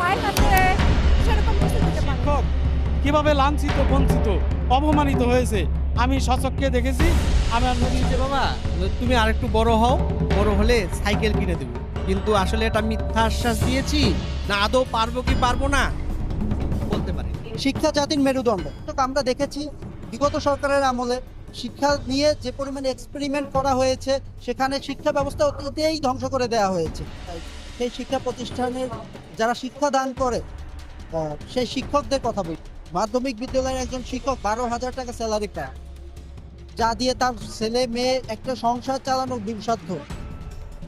মায়ের কাছে সেরকম কিছু দিতে পারে শিক্ষক কীভাবে লাঞ্ছিত বঞ্চিত অপমানিত হয়েছে আমি সচক্ষে দেখেছি। আমার নদী যে বাবা তুমি আরেকটু বড় হও বড় হলে সাইকেল কিনে দেবো। কিন্তু আসলে এটা মিথ্যা আশ্বাস দিয়েছি না আদৌ পারব কি পারব না বলতে পারি শিক্ষা জাতির মেরুদণ্ড। তো আমরা দেখেছি বিগত সরকারের আমলে শিক্ষা নিয়ে যে পরিমাণে এক্সপেরিমেন্ট করা হয়েছে সেখানে শিক্ষা ব্যবস্থা অতীতেই ধ্বংস করে দেওয়া হয়েছে। সেই শিক্ষা প্রতিষ্ঠানের যারা শিক্ষাদান করে সেই শিক্ষকদের কথা বলি। মাধ্যমিক বিদ্যালয়ের একজন শিক্ষক বারো হাজার টাকা স্যালারি পায়, যা দিয়ে তার ছেলে, মেয়ে একটা সংসার চালানো দুঃসাধ্য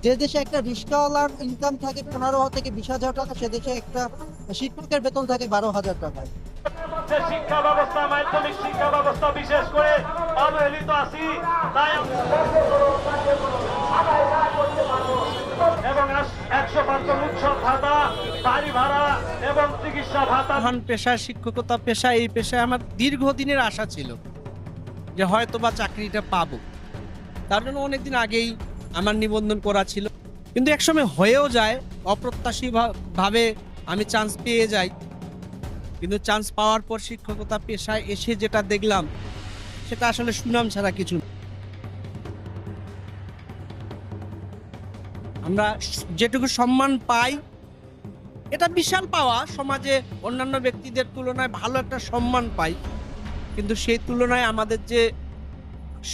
যে দেশে একটা রিক্সাওয়ালার ইনকাম থাকে পনেরো থেকে বিশ হাজার টাকা, সে দেশে একটা শিক্ষকের বেতন থাকে বারো হাজার টাকা। শিক্ষা ব্যবস্থা, মাধ্যমিক শিক্ষা ব্যবস্থা বিশেষ করে অবহেলিত আছি এবং একশো পেশা, শিক্ষকতা পেশা, এই পেশায় আমার দীর্ঘদিনের আশা ছিল যে হয়তো বা চাকরিটা পাবো। তার জন্য অনেকদিন আগেই আমার নিবন্ধন করা ছিল। কিন্তু একসময় হয়েও যায় অপ্রত্যাশী ভা- আমি চান্স পেয়ে যাই। কিন্তু চান্স পাওয়ার পর শিক্ষকতা পেশায় এসে যেটা দেখলাম, সেটা আসলে সুনাম ছাড়া কিছু না। আমরা যেটুকু সম্মান পাই, এটা বিশাল পাওয়া। সমাজে অন্যান্য ব্যক্তিদের তুলনায় ভালো একটা সম্মান পাই। কিন্তু সেই তুলনায় আমাদের যে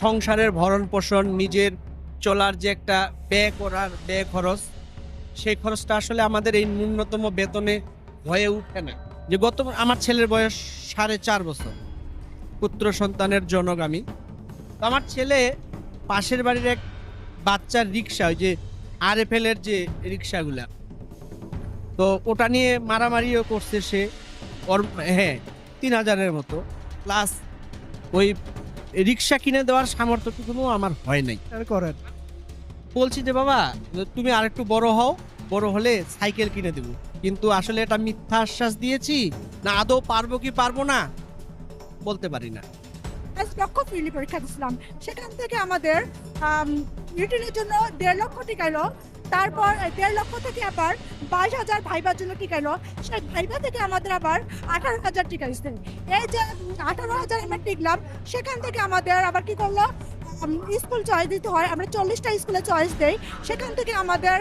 সংসারের ভরণ পোষণ নিজের চলার যে একটা ব্যয় করার ব্যয় খরচ, সেই খরচটা আসলে আমাদের এই ন্যূনতম বেতনে হয়ে উঠে না। যে গত, আমার ছেলের বয়স সাড়ে চার বছর, পুত্র সন্তানের জনক আমি আমার ছেলে পাশের বাড়ির এক বাচ্চার রিক্সা ওই যে আর এফ এর যে রিক্সাগুলা তো ওটা নিয়ে মারামারিও করছে সে হ্যাঁ তিন হাজারের মতো। প্লাস ওই রিক্সা কিনে দেওয়ার সামর্থ্যটুকুও আমার হয় নাই। করেন। বলছি যে বাবা তুমি আরেকটু বড় হও বড় হলে সাইকেল কিনে দেবো। কিন্তু আসলে এটা মিথ্যা আশ্বাস দিয়েছি না আদৌ পারব কি পারব না বলতে পারি না। পরীক্ষা দিয়েছিলাম সেখান থেকে আমাদের রিটেনের জন্য দেড় লক্ষ টিকা এলো। তারপর দেড় লক্ষ থেকে আবার বাইশ হাজার ভাইবার জন্য টিকা এলো। সেই ভাইবা থেকে আমাদের আবার আঠারো হাজার টিকা দিচ্ছে এই যে আঠারো হাজার আমরা টিকলাম সেখান থেকে আমাদের আবার কি করল? স্কুল চয়েস দিতে হয়। আমরা চল্লিশটা স্কুলে চয়েস দেই। সেখান থেকে আমাদের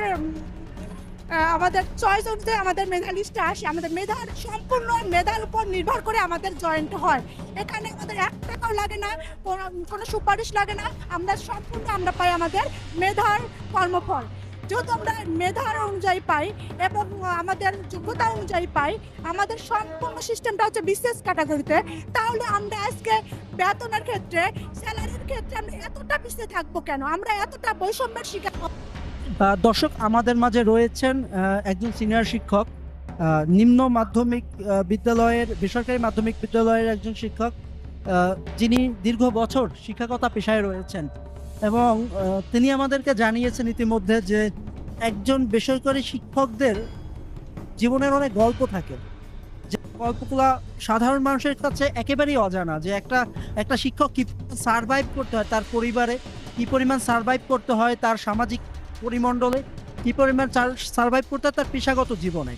আমাদের চয়েস অনুযায়ী আমাদের মেধা লিস্টে আসে। আমাদের মেধার সম্পূর্ণ মেধার উপর নির্ভর করে আমাদের জয়েন্ট হয়। এখানে আমাদের এক টাকাও লাগে না, কোনো সুপারিশ লাগে না। আমরা সম্পূর্ণ আমরা পাই আমাদের মেধার কর্মফল। যেহেতু আমরা মেধার অনুযায়ী পাই এবং আমাদের যোগ্যতা অনুযায়ী পাই, আমাদের সম্পূর্ণ সিস্টেমটা হচ্ছে বিশেষ ক্যাটাগরিতে তাহলে আমরা আজকে বেতনের ক্ষেত্রে স্যালারির ক্ষেত্রে আমরা এতটা পিছিয়ে থাকব কেন? আমরা এতটা বৈষম্যের শিকার দর্শক আমাদের মাঝে রয়েছেন একজন সিনিয়র শিক্ষক নিম্ন মাধ্যমিক বিদ্যালয়ের, বেসরকারি মাধ্যমিক বিদ্যালয়ের একজন শিক্ষক যিনি দীর্ঘ বছর শিক্ষকতা পেশায় রয়েছেন এবং তিনি আমাদেরকে জানিয়েছেন ইতিমধ্যে যে একজন বেসরকারি শিক্ষকদের জীবনের অনেক গল্প থাকে। যে গল্পগুলা সাধারণ মানুষের কাছে একেবারেই অজানা যে একটা একটা শিক্ষক কী সারভাইভ করতে হয়, তার পরিবারে কী পরিমাণ সারভাইভ করতে হয়, তার সামাজিক পরিমণ্ডলে কি পরিমাণ সার্ভাইভ করতে তার পেশাগত জীবনে।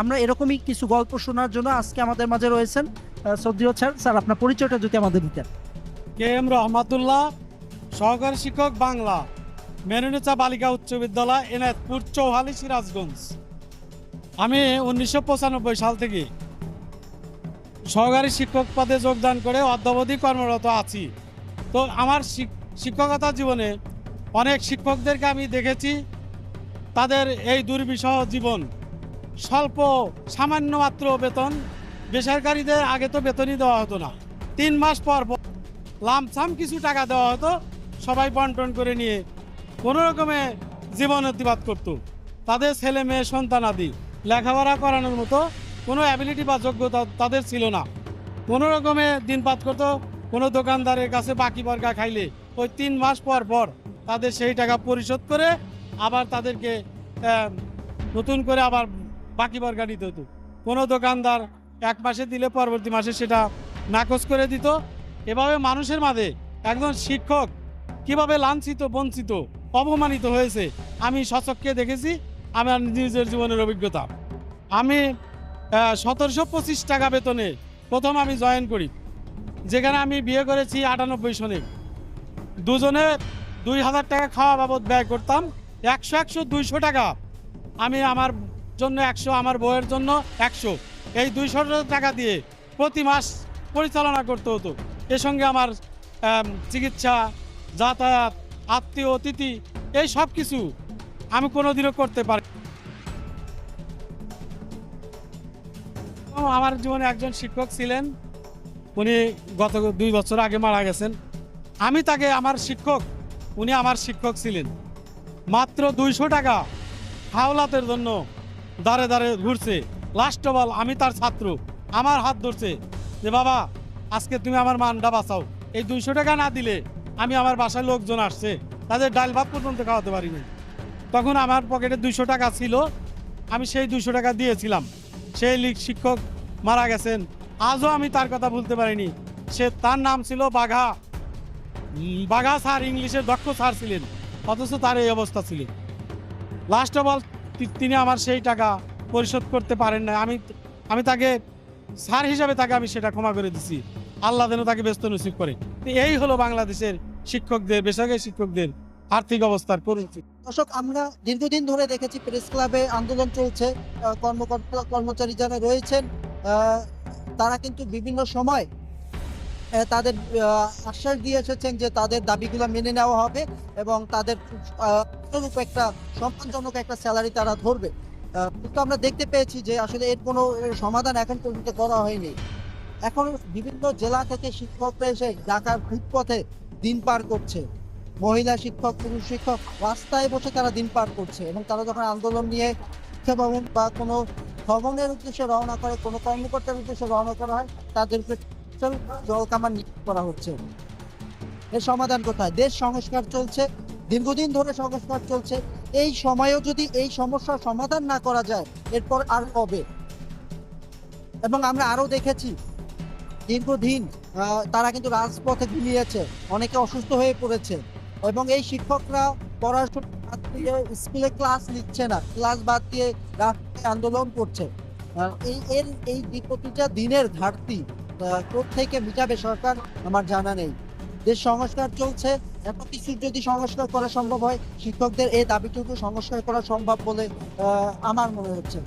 আমরা এরকমই কিছু গল্প শোনার জন্য আজকে আমাদের মাঝে রয়েছেন সদ্রিয় স্যার। স্যার, আপনার পরিচয়টা যদি আমাদের দিতেন। কে এম রহমাতুল্লাহ, সহকারী শিক্ষক বাংলা, মেরুনেচা বালিকা উচ্চ বিদ্যালয়, এনায়তপুর, চৌহালি, সিরাজগঞ্জ। আমি উনিশশো পঁচানব্বই সাল থেকে সহকারী শিক্ষক পদে যোগদান করে অদ্যাবধি কর্মরত আছি। তো আমার শিক্ষকতা জীবনে অনেক শিক্ষকদেরকে আমি দেখেছি, তাদের এই দুর্বিষহ জীবন। স্বল্প, সামান্য মাত্র বেতন, বেসরকারিদের আগে তো বেতনই দেওয়া হতো না। তিন মাস পর লামসাম কিছু টাকা দেওয়া হতো, সবাই বন্টন করে নিয়ে কোনো রকমে জীবন অতিবাদ করতো। তাদের ছেলে মেয়ে, সন্তান আদি, লেখাপড়া করানোর মতো কোনো অ্যাবিলিটি বা যোগ্যতা তাদের ছিল না। কোনো রকমে দিনপাত করতো, কোনো দোকানদারের কাছে বাকি বর্গা খাইলে ওই তিন মাস পর পর তাদের সেই টাকা পরিশোধ করে আবার তাদেরকে নতুন করে আবার বাকি বর্গা নিতে হতো। কোনো দোকানদার এক মাসে দিলে পরবর্তী মাসে সেটা নাকচ করে দিত। এভাবে মানুষের মাঝে একজন শিক্ষক কীভাবে লাঞ্ছিত, বঞ্চিত, অপমানিত হয়েছে, আমি সচক্ষে দেখেছি আমার নিজের জীবনের অভিজ্ঞতা। আমি সতেরোশো পঁচিশ টাকা বেতনে প্রথম আমি জয়েন করি, যেখানে আমি বিয়ে করেছি আটানব্বই সনে। দুজনে দুই হাজার টাকা খাওয়া বাবদ ব্যয় করতাম। একশো একশো, দুইশো টাকা। আমি আমার জন্য একশো, আমার বউয়ের জন্য একশো। এই দুইশো টাকা দিয়ে প্রতি মাস পরিচালনা করতে হতো। এর সঙ্গে আমার চিকিৎসা, যাতায়াত, আত্মীয়, অতিথি, এই সব কিছু আমি কোনোদিনও করতে পারি আমার জীবনে একজন শিক্ষক ছিলেন। উনি গত দুই বছর আগে মারা গেছেন। আমি তাকে, আমার শিক্ষক উনি আমার শিক্ষক ছিলেন। মাত্র দুইশো টাকা হাওলাতের জন্য দাঁড়ে দাঁড়ে ঘুরছে। লাস্ট অল আমি তার ছাত্র। আমার হাত ধরছে যে, বাবা, আজকে তুমি আমার মানটা বাঁচাও। এই দুইশো টাকা না দিলে আমি আমার বাসায় লোকজন আসছে। তাদের ডাল ভাত পর্যন্ত খাওয়াতে পারি না তখন আমার পকেটে দুইশো টাকা ছিল। আমি সেই দুইশো টাকা দিয়েছিলাম। সেই লি- শিক্ষক মারা গেছেন। আজও আমি তার কথা ভুলতে পারিনি। সে তার নাম ছিল বাঘা। বাঘা স্যার ইংলিশের দক্ষ স্যার ছিলেন, অথচ তার এই অবস্থা ছিল। লাস্ট অফ অল তিনি আমার সেই টাকা পরিশোধ করতে পারেন না আমি আমি তাকে স্যার হিসাবে তাকে আমি সেটা ক্ষমা করে দিছি। আল্লাহ যেন তাকে ব্যস্ত নসিব করে। এই হলো বাংলাদেশের শিক্ষকদের, বেসরকারি শিক্ষকদের আর্থিক অবস্থার পরিস্থিতি। দর্শক, আমরা দীর্ঘদিন ধরে দেখেছি প্রেস ক্লাবে আন্দোলন চলছে কর্মকর্তা কর্মচারী যারা রয়েছেন তারা কিন্তু বিভিন্ন সময় তাদের আশ্বাস দিয়ে এসেছেন যে তাদের দাবিগুলো মেনে নেওয়া হবে এবং তাদের একটা সম্মানজনক একটা স্যালারি তারা ধরবে। কিন্তু আমরা দেখতে পেয়েছি যে আসলে এর কোনো সমাধান এখন পর্যন্ত করা হয়নি। এখন বিভিন্ন জেলা থেকে শিক্ষকরা এসে ঢাকার ফুটপথে দিন পার করছে। মহিলা শিক্ষক, পুরুষ শিক্ষক রাস্তায় বসে তারা দিন পার করছে এবং তারা যখন আন্দোলন নিয়ে শিক্ষা ভবন বা কোনো ভবনের উদ্দেশ্যে রওনা করে, কোনো কর্মকর্তার উদ্দেশ্যে রওনা করা হয় তাদের উপরে জল কামান নিক্ষেপ করা হচ্ছে। এর সমাধান কোথায়? দেশ সংস্কার চলছে, দীর্ঘদিন ধরে সংস্কার চলছে। এই সময়েও যদি এই সমস্যার সমাধান না করা যায়, এরপর আর কবে? এবং আমরা আরও দেখেছি, দীর্ঘদিন তারা কিন্তু রাজপথে ঘুমিয়েছে অনেকে অসুস্থ হয়ে পড়েছে। এবং এই শিক্ষকরা পড়াশোনা স্কুলে ক্লাস নিচ্ছে না, ক্লাস বাদ দিয়ে রাস্তায় আন্দোলন করছে। এই, এর, এই প্রতিটা দিনের ঘাটতি। থেকে মিটাবে সরকার, আমার জানা নেই। যে সংস্কার চলছে, এত কিছু যদি সংস্কার করা সম্ভব হয়, শিক্ষকদের এই দাবিটুকু সংস্কার করা সম্ভব বলে আমার মনে হচ্ছে।